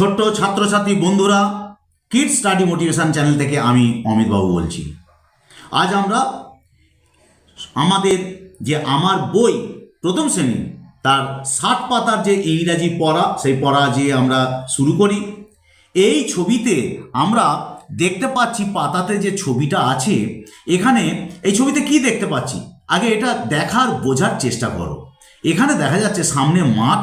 ছোট্ট ছাত্রছাত্রী বন্ধুরা কিড স্টাডি মোটিভেশন চ্যানেল থেকে আমি অমিতবাবু বলছি। আজ আমরা আমাদের যে আমার বই প্রথম শ্রেণি, তার ষাট পাতার যে ইংরাজি পড়া, সেই পড়া যে আমরা শুরু করি। এই ছবিতে আমরা দেখতে পাচ্ছি পাতাতে যে ছবিটা আছে, এখানে এই ছবিতে কি দেখতে পাচ্ছি? আগে এটা দেখার বোঝার চেষ্টা করো। এখানে দেখা যাচ্ছে সামনে মাঠ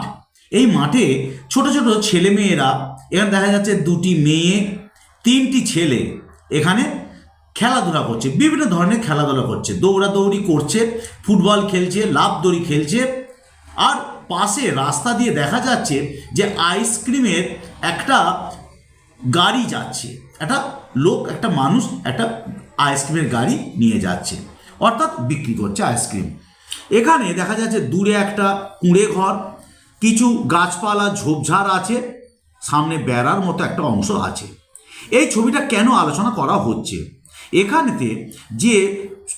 এই মাঠে ছোট ছোট ছেলে মেয়েরা, এখানে দেখা যাচ্ছে দুটি মেয়ে, তিনটি ছেলে, এখানে খেলাধুলা করছে, বিভিন্ন ধরনের খেলাধুলা করছে, দৌড়াদৌড়ি করছে, ফুটবল খেলছে লাভ দড়ি খেলছে, আর পাশে রাস্তা দিয়ে দেখা যাচ্ছে যে আইসক্রিমের একটা গাড়ি যাচ্ছে, একটা লোক, একটা মানুষ একটা আইসক্রিমের গাড়ি নিয়ে যাচ্ছে, অর্থাৎ বিক্রি করছে আইসক্রিম। এখানে দেখা যাচ্ছে দূরে একটা কুঁড়ে ঘর কিছু গাছপালা, ঝোপঝাড় আছে, সামনে বেড়ার মতো একটা অংশ আছে। এই ছবিটা কেন আলোচনা করা হচ্ছে? এখানেতে যে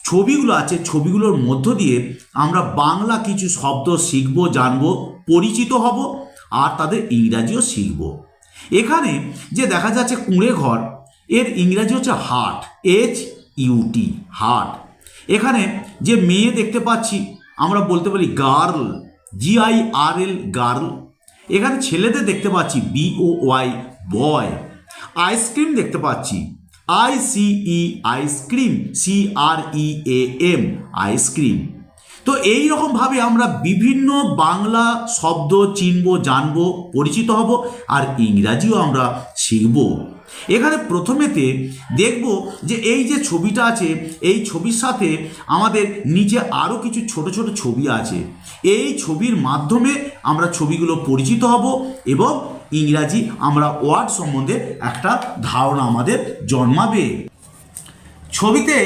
ছবিগুলো আছে, ছবিগুলোর মধ্য দিয়ে আমরা বাংলা কিছু শব্দ শিখব, জানব, পরিচিত হব, আর তাদের ইংরাজিও শিখব। এখানে যে দেখা যাচ্ছে কুঁড়ে ঘর, এর ইংরাজি হচ্ছে হাট এইচ ইউটি হাট এখানে যে মেয়ে দেখতে পাচ্ছি, আমরা বলতে পারি girl. G I R L girl. এখানে ছেলেদের দেখতে পাচ্ছি বিও ওয়াই বয় আইসক্রিম দেখতে পাচ্ছি। I C E ice cream C R E A M ice cream তো এই রকমভাবে আমরা বিভিন্ন বাংলা শব্দ, চিনব, জানব, পরিচিত হব আর ইংরাজিও আমরা শিখব। এখানে প্রথমেতে দেখব যে এই যে ছবিটা আছে, এই ছবির সাথে আমাদের নিচে আরও কিছু ছোট ছোট ছবি আছে। এই ছবির মাধ্যমে আমরা ছবিগুলো পরিচিত হব এবং ইংরাজি আমরা ওয়ার্ড সম্বন্ধে একটা ধারণা আমাদের জন্মাবে। ছবিতে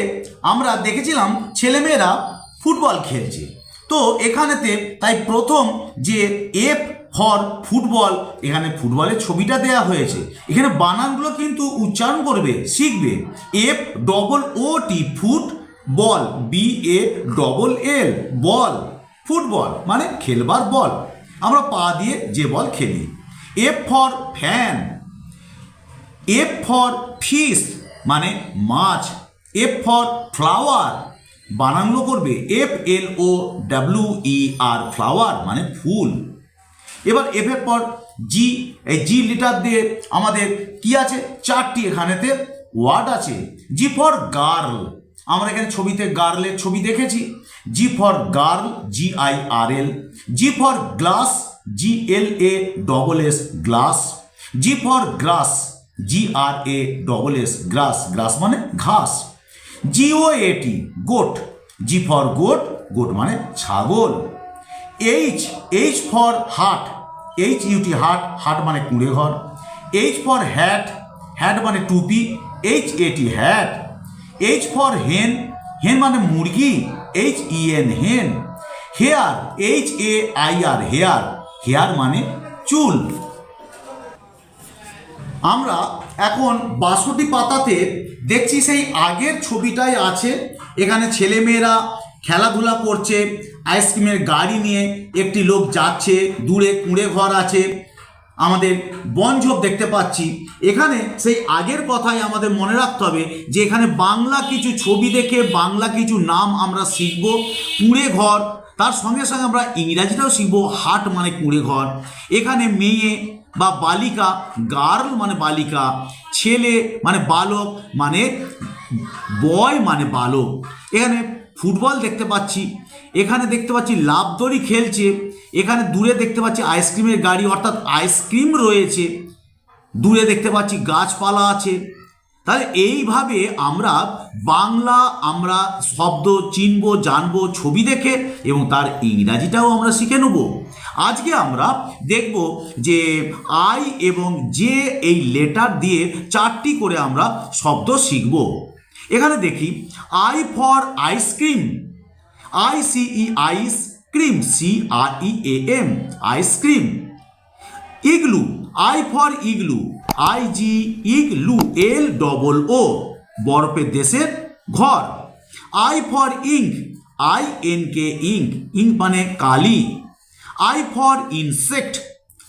আমরা দেখেছিলাম ছেলেমেয়েরা ফুটবল খেলছে। তো এখানেতে তাই প্রথম যে এফ ফর ফুটবল, এখানে ফুটবলের ছবিটা দেয়া হয়েছে। এখানে বানানগুলো কিন্তু উচ্চারণ করবে, শিখবে। F double O T foot ball B A double L ball football মানে খেলবার বল আমরা পা দিয়ে যে বল খেলি। F for fan F for fish মানে মাছ। এফ ফর ফ্লাওয়ার বানানগুলো করবে F L O W E R flower মানে ফুল। এবার এফ এর পর জি এই জি লিটার দিয়ে আমাদের কি আছে? চারটি এখানেতে ওয়ার্ড আছে। জি ফর গার্ল আমরা এখানে ছবিতে গার্লের ছবি দেখেছি। G for girl G I R L G for glass G L A double S glass G for grass G R A double S grass grass মানে ঘাস। G O A T goat G for goat goat মানে ছাগল. H H for hat H U T hat hat মানে কুঁড়ে ঘর. H for hat hat মানে টুপি. H এটি হ্যাট এইচ ফর হেন হেন মানে মুরগি. H E N hen hair H A I R hair hair মানে চুল. আমরা এখন বাষট্টি পাতাতে দেখছি সেই আগের ছবিটাই আছে। এখানে ছেলেমেয়েরা খেলাধুলা করছে, আইসক্রিমের গাড়ি নিয়ে একটি লোক যাচ্ছে, দূরে কুঁড়ে ঘর আছে। আমাদের বনঝোপ দেখতে পাচ্ছি। এখানে সেই আগের কথাই আমাদের মনে রাখতে হবে যে এখানে বাংলা কিছু ছবি দেখে বাংলা কিছু নাম আমরা শিখব। কুঁড়ে ঘর, তার সঙ্গে সঙ্গে আমরা ইংরাজিটাও শিখব, হাট মানে কুঁড়ে ঘর। এখানে মেয়ে বা বালিকা, গার্ল মানে বালিকা, ছেলে মানে বালক মানে বয় মানে বালক। এখানে ফুটবল দেখতে পাচ্ছি, এখানে দেখতে পাচ্ছি লাভদড়ি খেলছে, এখানে দূরে দেখতে পাচ্ছি আইসক্রিমের গাড়ি, অর্থাৎ আইসক্রিম রয়েছে, দূরে দেখতে পাচ্ছি গাছপালা আছে। তাহলে এইভাবে আমরা বাংলা আমরা শব্দ, চিনব, জানব ছবি দেখে এবং তার ইংরাজিটাও আমরা শিখে নেব। আজকে আমরা দেখব যে আই এবং যে এই লেটার দিয়ে চারটি করে আমরা শব্দ শিখব। এখানে দেখি I for ice cream I C E ice cream C R E A M ice cream igloo I for igloo I G igloo L double O বরফের দেশের ঘর। I for ink I N K ink ink মানে কালি। I for insect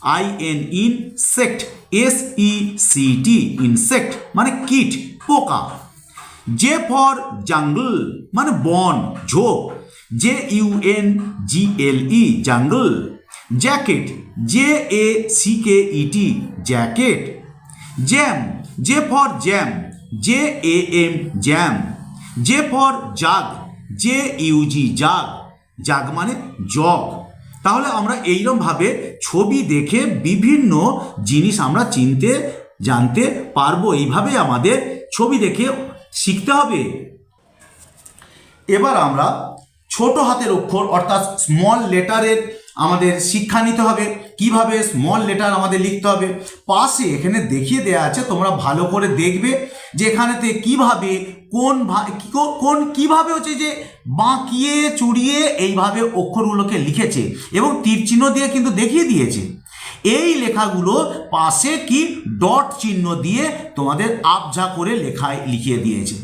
I N insect S E C T insect মানে কীট, পোকা। J for jungle মানে বন, ঝোপ। J U N G L E jungle jacket J A C K E T jacket jam J for jam J A M jam J for jug J U G jug jug মানে jug তাহলে আমরা এইরকমভাবে ছবি দেখে বিভিন্ন জিনিস আমরা চিনতে, জানতে পারব। এইভাবে আমাদের ছবি দেখে শিখতে হবে। এবার আমরা ছোট হাতের অক্ষর অর্থাৎ স্মল লেটারের আমাদের শিক্ষা নিতে হবে। কীভাবে স্মল লেটার আমাদের লিখতে হবে? পাশে এখানে দেখিয়ে দেওয়া আছে, তোমরা ভালো করে দেখবে যে এখানেতে কীভাবে কোন কোন কীভাবে হচ্ছে যে বাঁকিয়ে, চুড়িয়ে এইভাবে অক্ষরগুলোকে লিখেছে এবং তীরচিহ্ন দিয়ে কিন্তু দেখিয়ে দিয়েছে। এই লেখাগুলো পাশে কি ডট চিহ্ন দিয়ে তোমাদের আবঝা করে লেখায় লিখিয়ে দিয়েছে।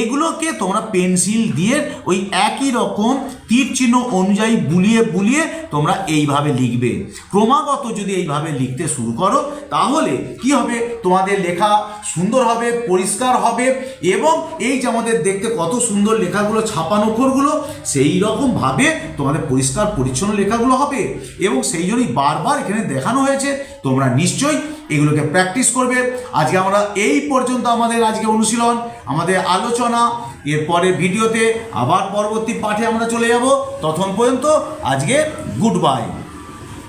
এগুলোকে তোমরা পেন্সিল দিয়ে ওই একই রকম তীর চিহ্ন অনুযায়ী বুলিয়ে বুলিয়ে তোমরা এইভাবে লিখবে। ক্রমাগত যদি এইভাবে লিখতে শুরু করো, তাহলে কি হবে? তোমাদের লেখা সুন্দর হবে, পরিষ্কার হবে এবং এই যে আমাদের দেখতে কত সুন্দর লেখাগুলো, ছাপানো অক্ষরগুলো, সেই রকমভাবে তোমাদের পরিষ্কার, পরিচ্ছন্ন লেখাগুলো হবে। এবং সেই জন্যই বারবার এখানে দেখানো হয়েছে। তোমরা নিশ্চয়ই এগুলোকে প্র্যাকটিস করবে। আজকে আমরা এই পর্যন্ত আমাদের আজকে অনুশীলন, আমাদের আলোচনা। এরপরে ভিডিওতে আবার পরবর্তী পাঠে আমরা চলে যাব। তখন পর্যন্ত আজকে গুড বাই